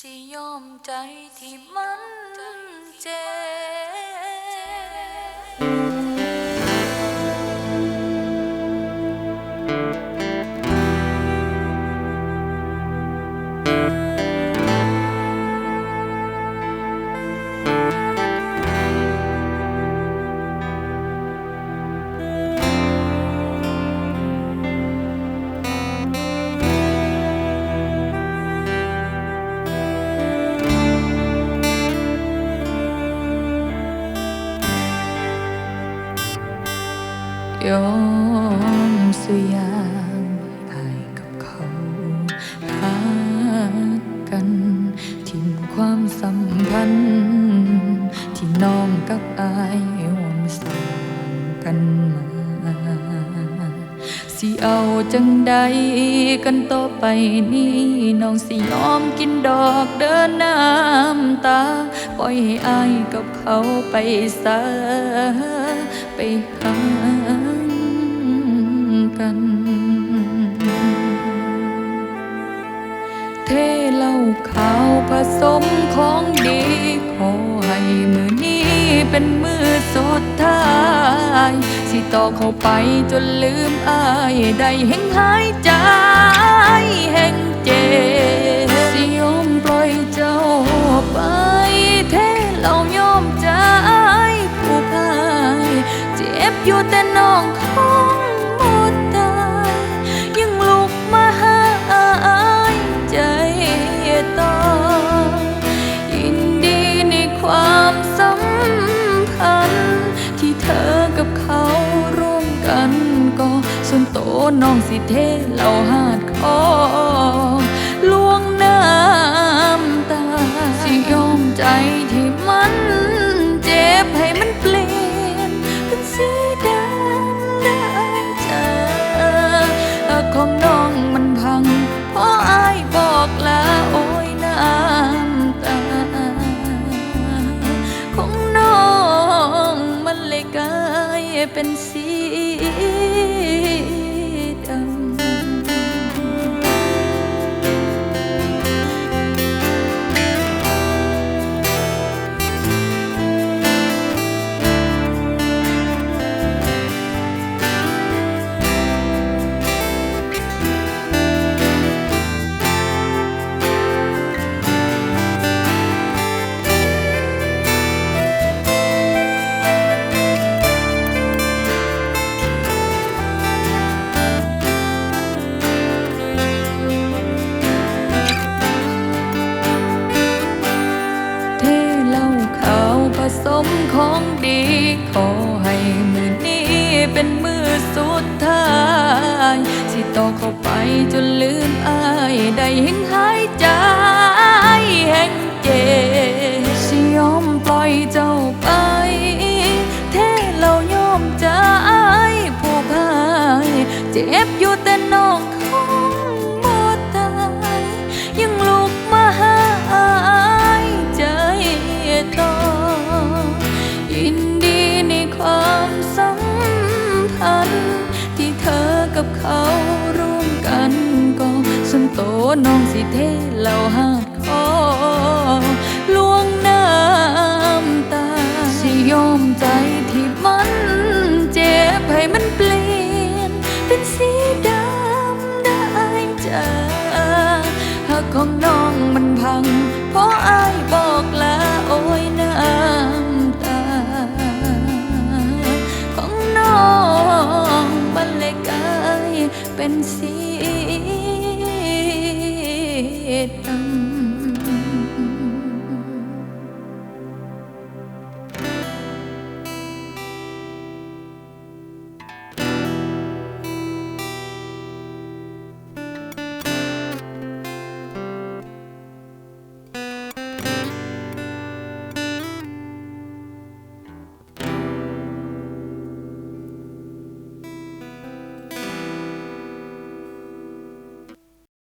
สิยอมใจที่มันเจ็บ ยอมสุยามให้อายกับเขาหากันทิ้งความสัมพันธ์ที่น้องกับอายร่วมสร้างกันมาสิเอาจังใดกันต่อไปนี้น้องสิยอมกินดอกเดินน้ำตา ปล่อยให้อายกับเขาไปซาไปหา สมของดีขอให้มือนี้เป็นมือสุดท้าย สิต่อเข้าไปจนลืมอายได้แห่งหายใจ นน้องสิเทเหล่าหาดคอลวงน้ำตา สิยอมใจที่มันเจ็บให้มันเปลี่ยนเป็นสีดำได้เจอของน้องมันพังเพราะอายบอกลาโอ้ยน้ำตา ของน้องมันเลยกลายเป็นสี ของดีขอให้มือนี้เป็นมือสุดท้าย สิต่อเข้าไปจนลืมอายได้เห็นหายใจแห่งเจสิยอมปล่อยเจ้าไปเทเหล้ายอมใจผู้พายเจ็บ ร่วมกันก็ส่วนโตน้องสิเทเหล่าหาดคอลวงน้ำตา สิยอมใจที่มันเจ็บให้มันเปลี่ยน เป็นสีดำได้เจอหากของน้องมันพัง เพราะอาย เป็นสีดำ